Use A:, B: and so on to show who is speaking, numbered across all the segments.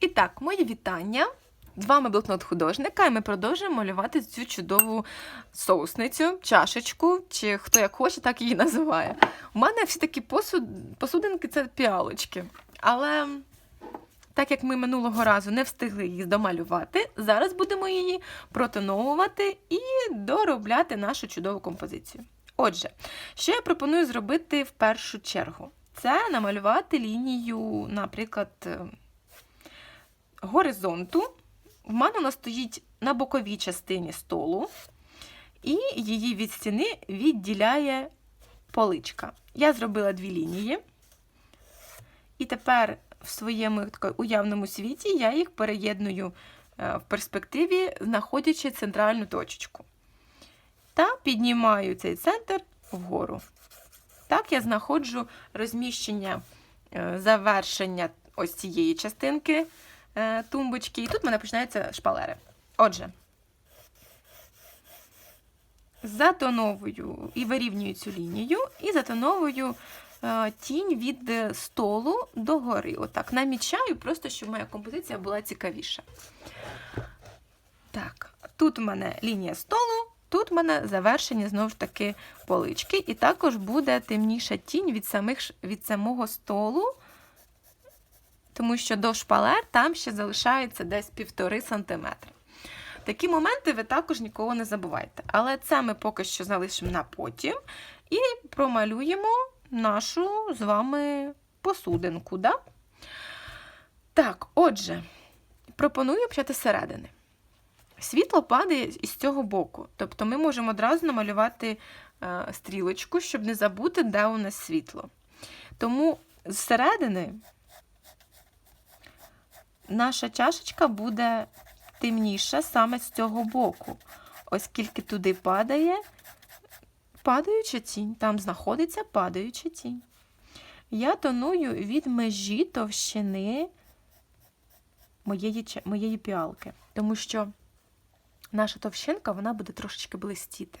A: І так, мої вітання. З вами блокнот художника, і ми продовжуємо малювати цю чудову соусницю, чашечку, чи хто як хоче, так її називає. У мене всі такі посуд... посудинки це піалочки. Але так як ми минулого разу не встигли їх домалювати, зараз будемо її протоновувати і доробляти нашу чудову композицію. Отже, що я пропоную зробити в першу чергу? Це намалювати лінію, наприклад, горизонту. В мене вона стоїть на боковій частині столу, і її від стіни відділяє поличка. Я зробила дві лінії, і тепер в своєму уявному світі я їх переєдную е, в перспективі, знаходячи центральну точечку. Та піднімаю цей центр вгору. Так, я знаходжу розміщення е, завершення ось цієї частинки тумбочки, і тут в мене починаються шпалери. Отже, затоновую і вирівнюю цю лінію, і затоновую е, тінь від е, столу до гори. Отак, намічаю, просто щоб моя композиція була цікавіша. Так, тут у мене лінія столу. Тут в мене завершення знову ж таки полички, і також буде темніша тінь від самих, від самого столу, тому що до шпалер там ще залишається десь півтори сантиметри. Такі моменти ви також ніколи не забувайте. Але це ми поки що залишимо на потім і промалюємо нашу з вами посудинку. Да? Так, отже, пропоную почати середини. Світло падає із цього боку. Тобто ми можемо одразу намалювати е, стрілочку, щоб не забути, де у нас світло. Тому зсередини наша чашечка буде темніша саме з цього боку, оскільки туди падає падаюча тінь. Там знаходиться падаюча тінь. Я тоную від межі товщини моєї, моєї піалки, тому що наша товщинка вона буде трошечки блистіти.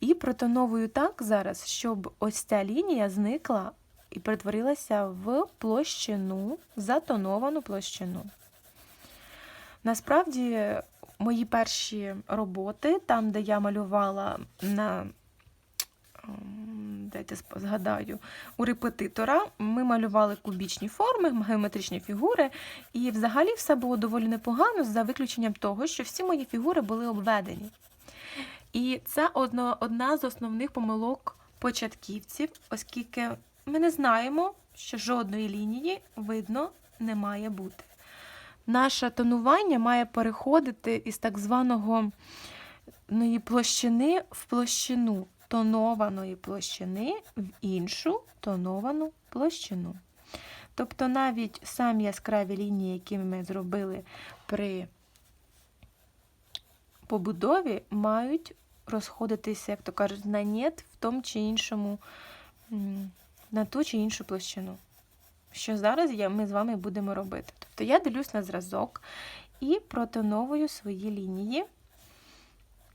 A: І протоновую так зараз, щоб ось ця лінія зникла і перетворилася в площину, затоновану площину. Насправді, мої перші роботи, там, де я малювала на ем, дайте згадаю, у репетитора ми малювали кубічні форми, геометричні фігури, і взагалі все було доволі непогано, за виключенням того, що всі мої фігури були обведені. І це одна з основних помилок початківців, оскільки ми не знаємо, що жодної лінії видно не має бути. Наше тонування має переходити із так званого ної площини в площину тонованої площини в іншу тоновану площину. Тобто навіть самі яскраві лінії, які ми зробили при побудові, мають розходитися, як то кажуть, на нет в тому чи іншому, на ту чи іншу площину. Що зараз я, ми з вами будемо робити. Тобто я дивлюсь на зразок і протоновую свої лінії,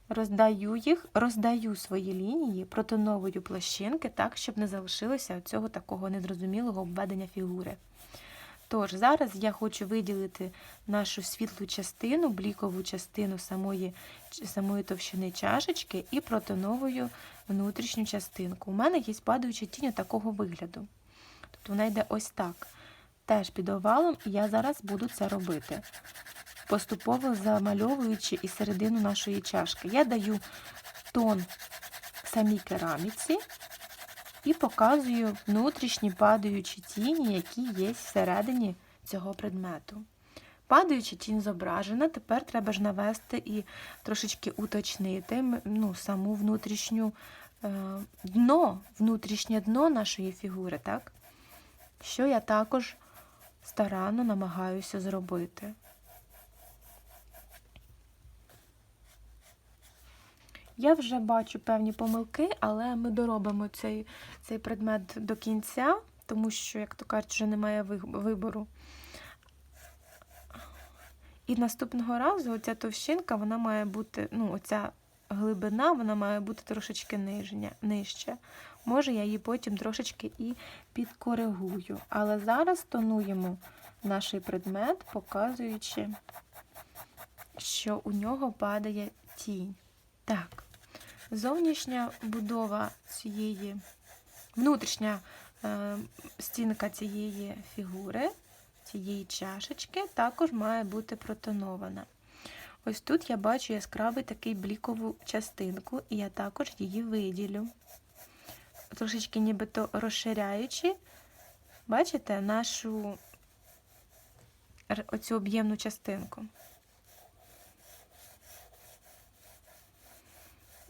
A: роздаю їх, роздаю свої лінії, протоновую площинки так, щоб не залишилося цього такого незрозумілого обведення фігури. Тож, зараз я хочу виділити нашу світлу частину, блікову частину самої, самої товщини чашечки і протоновую внутрішню частинку. У мене є падаюча тінь такого вигляду. Тобто вона йде ось так. Теж під овалом, і я зараз буду це робити. Поступово замальовуючи і середину нашої чашки. Я даю тон самій кераміці і показую внутрішні падаючі тіні, які є всередині цього предмету. Падаюча тінь зображена, тепер треба ж навести і трошечки уточнити ну, саму внутрішню е, дно, внутрішнє дно нашої фігури, так? що я також старанно намагаюся зробити. Я вже бачу певні помилки, але ми доробимо цей, цей предмет до кінця, тому що, як то кажуть, вже немає вибору. І наступного разу оця товщинка, вона має бути, ну, оця глибина, вона має бути трошечки нижче. Може, я її потім трошечки і підкоригую. Але зараз тонуємо наш предмет, показуючи, що у нього падає тінь. Так, зовнішня будова цієї, внутрішня е, стінка цієї фігури, цієї чашечки, також має бути протонована. Ось тут я бачу яскравий такий блікову частинку, і я також її виділю. Трошечки нібито розширяючи, бачите, нашу оцю об'ємну частинку.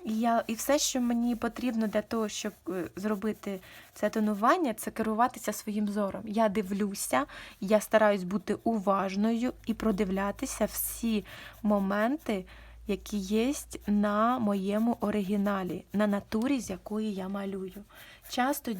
A: І, я, і все, що мені потрібно для того, щоб е, зробити це тонування, це керуватися своїм зором. Я дивлюся, я стараюсь бути уважною і продивлятися всі моменти, які є на моєму оригіналі, на натурі, з якої я малюю. Часто,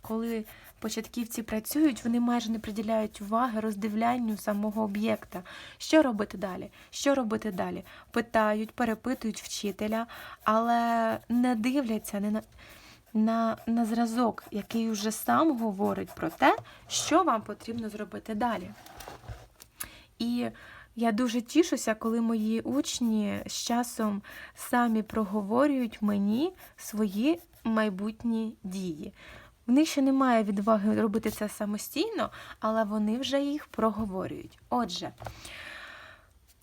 A: коли початківці працюють, вони майже не приділяють уваги роздивлянню самого об'єкта. Що робити далі? Що робити далі? Питають, перепитують вчителя, але не дивляться не на, на, на зразок, який вже сам говорить про те, що вам потрібно зробити далі. І я дуже тішуся, коли мої учні з часом самі проговорюють мені свої майбутні дії. В них ще немає відваги робити це самостійно, але вони вже їх проговорюють. Отже,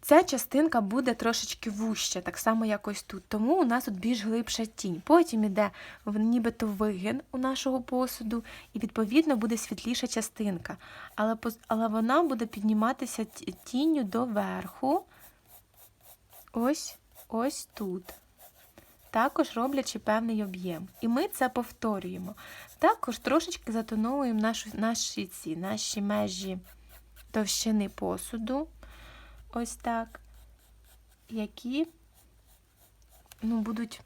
A: ця частинка буде трошечки вужча, так само як ось тут. Тому у нас тут більш глибша тінь. Потім іде в- нібито вигин у нашого посуду, і відповідно буде світліша частинка. Але, але вона буде підніматися тінню до верху. Ось ось тут. Також роблячи певний об'єм. І ми це повторюємо. Також трошечки затоновуємо нашу, наші, ці, наші межі товщини посуду. Ось так. Які ну, будуть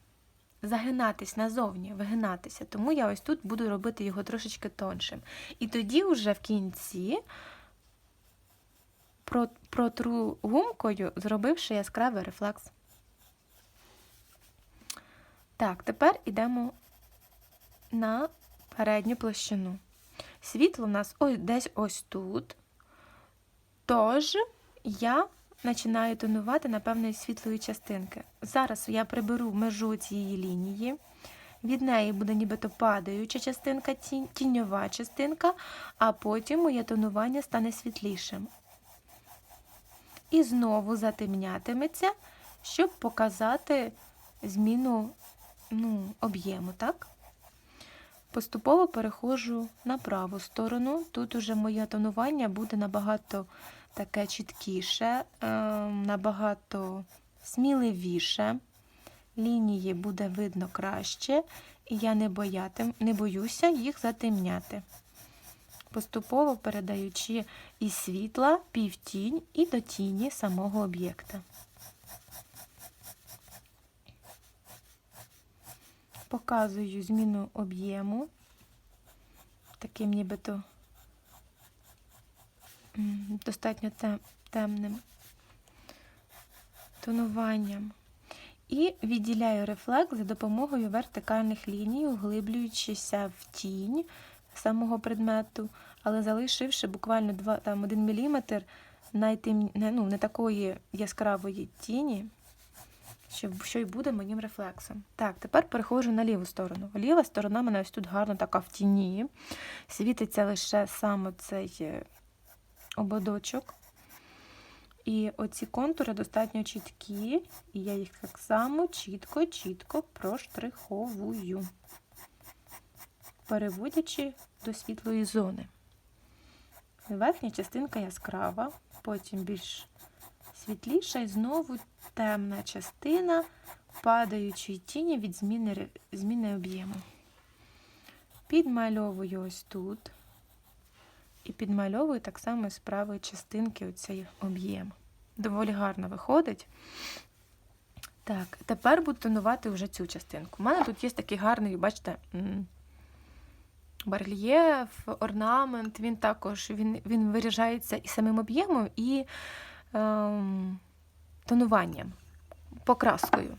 A: загинатись назовні, вигинатися. Тому я ось тут буду робити його трошечки тоншим. І тоді вже в кінці протру гумкою, зробивши яскравий рефлекс. Так, тепер йдемо на передню площину. Світло у нас ось десь ось тут. Тож я починаю тонувати на певної світлої частинки. Зараз я приберу межу цієї лінії. Від неї буде нібито падаюча частинка, тінь- тіньова частинка, а потім моє тонування стане світлішим. І знову затемнятиметься, щоб показати зміну ну, об'єму, так? Поступово переходжу на праву сторону. Тут уже моє тонування буде набагато таке чіткіше, е, набагато сміливіше. Лінії буде видно краще, і я не, боятим, не боюся їх затемняти. Поступово передаючи із світла півтінь і до тіні самого об'єкта. Показую зміну об'єму таким нібито достатньо те- темним тонуванням. І відділяю рефлекс за допомогою вертикальних ліній, углиблюючися в тінь самого предмету, але залишивши буквально 2, там, 1 мм найтем... не, ну, не такої яскравої тіні, що, й буде моїм рефлексом. Так, тепер переходжу на ліву сторону. Ліва сторона мене ось тут гарно така в тіні. Світиться лише саме цей е, ободочок. І оці контури достатньо чіткі, і я їх так само чітко-чітко проштриховую, переводячи до світлої зони. Верхня частинка яскрава, потім більш світліша і знову темна частина падаючої тіні від зміни, зміни об'єму. Підмальовую ось тут. І підмальовую так само з правої частинки оцей об'єм. Доволі гарно виходить. Так, тепер буду тонувати вже цю частинку. У мене тут є такий гарний, бачите, барельєф, орнамент. Він також він, він виряджається і самим об'ємом, і ем, тонуванням, покраскою.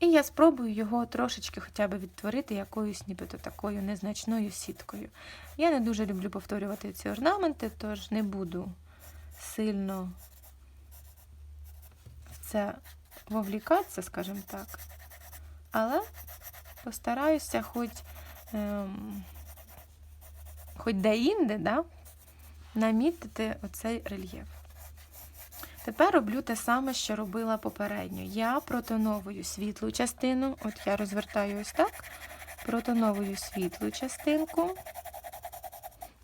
A: І я спробую його трошечки хоча б відтворити якоюсь нібито такою незначною сіткою. Я не дуже люблю повторювати ці орнаменти, тож не буду сильно в це вовлікатися, скажімо так. Але постараюся хоч, ем, хоч де-інде, да, намітити оцей рельєф. Тепер роблю те саме, що робила попередньо. Я протоновую світлу частину, от я розвертаю ось так, протоновую світлу частинку.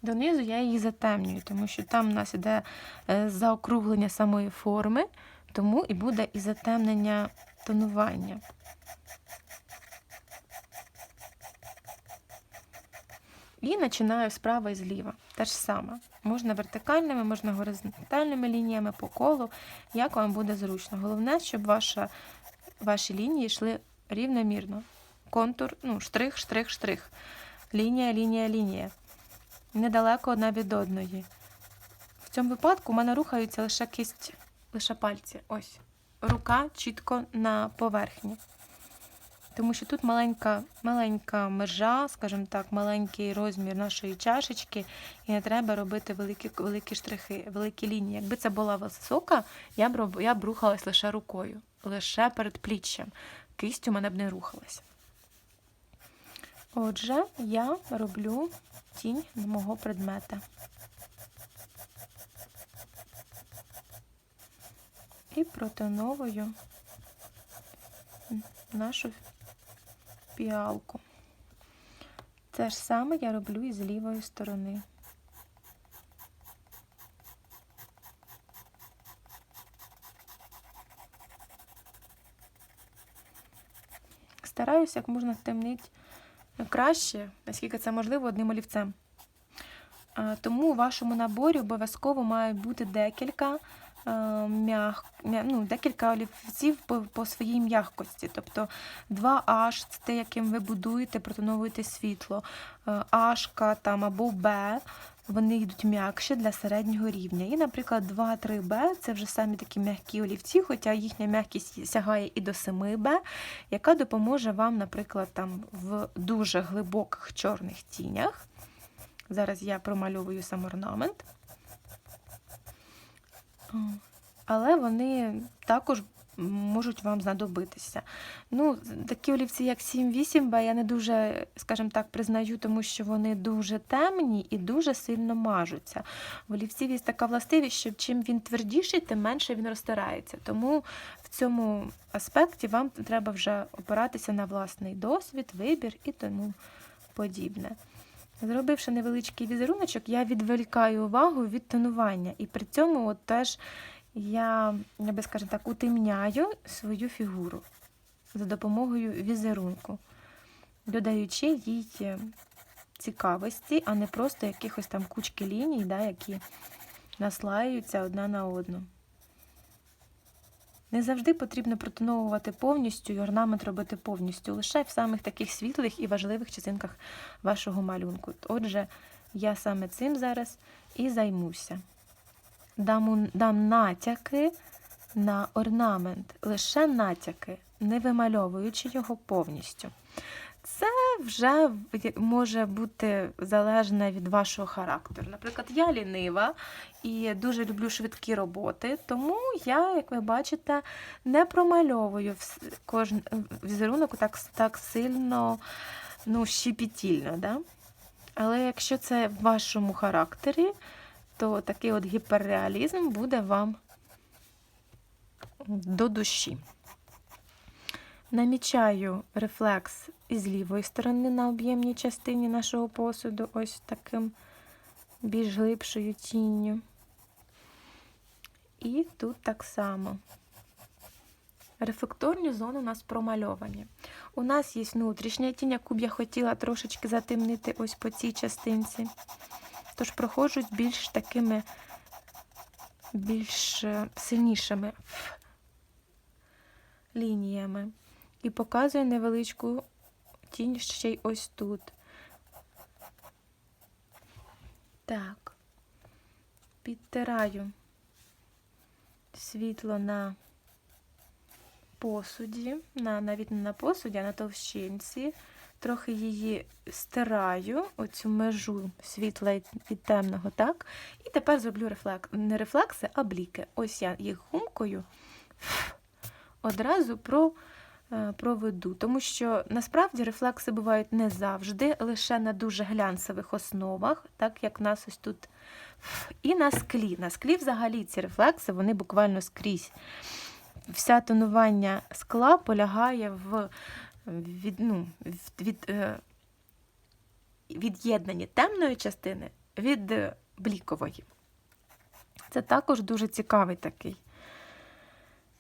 A: Донизу я її затемнюю, тому що там у нас іде е, заокруглення самої форми, тому і буде і затемнення тонування. І починаю справа і зліва. Те ж саме. Можна вертикальними, можна горизонтальними лініями по колу, як вам буде зручно. Головне, щоб ваша, ваші лінії йшли рівномірно. Контур, ну, штрих, штрих, штрих. Лінія, лінія, лінія. Недалеко одна від одної. В цьому випадку у мене рухаються лише кисть, лише пальці. Ось. Рука чітко на поверхні. Тому що тут маленька маленька межа, скажімо так, маленький розмір нашої чашечки, і не треба робити великі великі штрихи, великі лінії. Якби це була висока, я б я б рухалась лише рукою, лише перед пліччям. Кисть у мене б не рухалася. Отже, я роблю тінь на мого предмета. І протоновую нашу піалку. Те ж саме я роблю і з лівої сторони. Стараюся як можна втемнити краще, наскільки це можливо, одним олівцем. Тому у вашому наборі обов'язково має бути декілька м'як, ну, декілька олівців по, по своїй м'якості. Тобто 2H це те, яким ви будуєте, протоновуєте світло, Ашка там або Б. Вони йдуть м'якші для середнього рівня. І, наприклад, 2-3Б це вже самі такі м'які олівці, хоча їхня м'якість сягає і до 7Б, яка допоможе вам, наприклад, там в дуже глибоких чорних тінях. Зараз я промальовую сам орнамент. Але вони також можуть вам знадобитися. Ну, Такі олівці, як 7-8Б, я не дуже, скажімо так, признаю, тому що вони дуже темні і дуже сильно мажуться. В олівців є така властивість, що чим він твердіший, тим менше він розтирається. Тому в цьому аспекті вам треба вже опиратися на власний досвід, вибір і тому подібне. Зробивши невеличкий візеруночок, я відволікаю увагу від тонування. І при цьому от теж я, я би скажімо так, утемняю свою фігуру за допомогою візерунку, додаючи їй цікавості, а не просто якихось там кучки ліній, да, які наслаюються одна на одну. Не завжди потрібно протоновувати повністю і орнамент робити повністю, лише в самих таких світлих і важливих частинках вашого малюнку. Отже, я саме цим зараз і займуся. Дам, дам натяки на орнамент, лише натяки, не вимальовуючи його повністю. Це вже може бути залежне від вашого характеру. Наприклад, я лінива і дуже люблю швидкі роботи, тому я, як ви бачите, не промальовую кожен візерунок так так сильно ну, щепетільно. Да? Але якщо це в вашому характері, то такий от гіперреалізм буде вам до душі. Намічаю рефлекс із лівої сторони на об'ємній частині нашого посуду, ось таким більш глибшою тінню. І тут так само. Рефлекторні зони у нас промальовані. У нас є внутрішня тінь, яку б я хотіла трошечки затемнити ось по цій частинці. Тож проходжусь більш такими більш е, сильнішими лініями. І показую невеличку тінь ще й ось тут. Так, підтираю світло на посуді, на, навіть не на посуді, а на товщинці. Трохи її стираю, оцю межу світла і темного, так? І тепер зроблю рефлек... не рефлекси, а бліки. Ось я їх гумкою одразу про, проведу. Тому що насправді рефлекси бувають не завжди, лише на дуже глянцевих основах, так як в нас ось тут. І на склі. На склі взагалі ці рефлекси, вони буквально скрізь. Вся тонування скла полягає в від, ну, від, е, від'єднанні темної частини від е, блікової. Це також дуже цікавий такий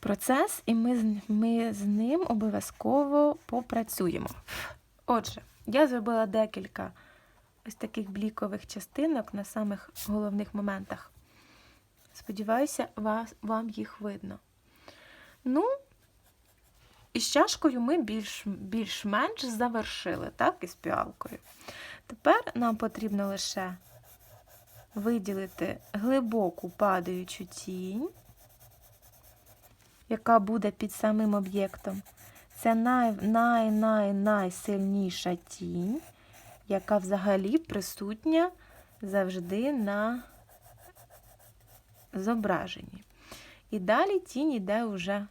A: процес, і ми, ми з ним обов'язково попрацюємо. Отже, я зробила декілька ось таких блікових частинок на самих головних моментах. Сподіваюся, вас, вам їх видно. Ну, і з чашкою ми більш, більш-менш завершили, так, із піалкою. Тепер нам потрібно лише виділити глибоку падаючу тінь, яка буде під самим об'єктом. Це най, най, най, найсильніша тінь, яка взагалі присутня завжди на зображенні. І далі тінь йде вже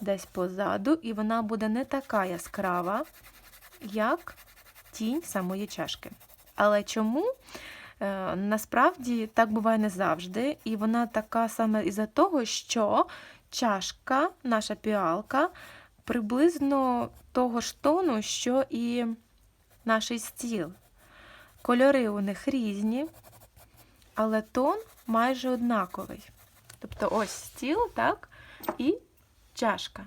A: десь позаду, і вона буде не така яскрава, як тінь самої чашки. Але чому? Е, насправді так буває не завжди, і вона така саме із-за того, що чашка, наша піалка, приблизно того ж тону, що і наш стіл. Кольори у них різні, але тон майже однаковий. Тобто ось стіл, так, і чашка.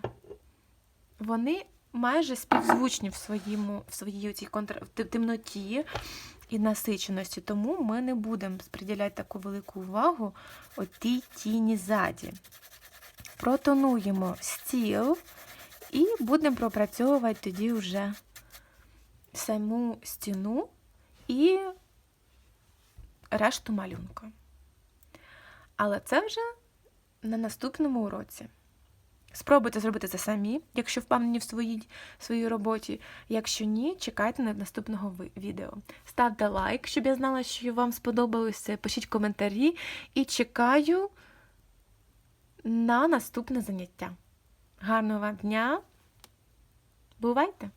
A: Вони майже співзвучні в, своєму, в своїй цій контр... темноті і насиченості, тому ми не будемо приділяти таку велику увагу отій тіні ззаді. Протонуємо стіл і будемо пропрацьовувати тоді вже саму стіну і решту малюнка. Але це вже на наступному уроці. Спробуйте зробити це самі, якщо впевнені в своїй, своїй роботі. Якщо ні, чекайте на наступного відео. Ставте лайк, щоб я знала, що вам сподобалося. Пишіть коментарі і чекаю на наступне заняття. Гарного вам дня! Бувайте!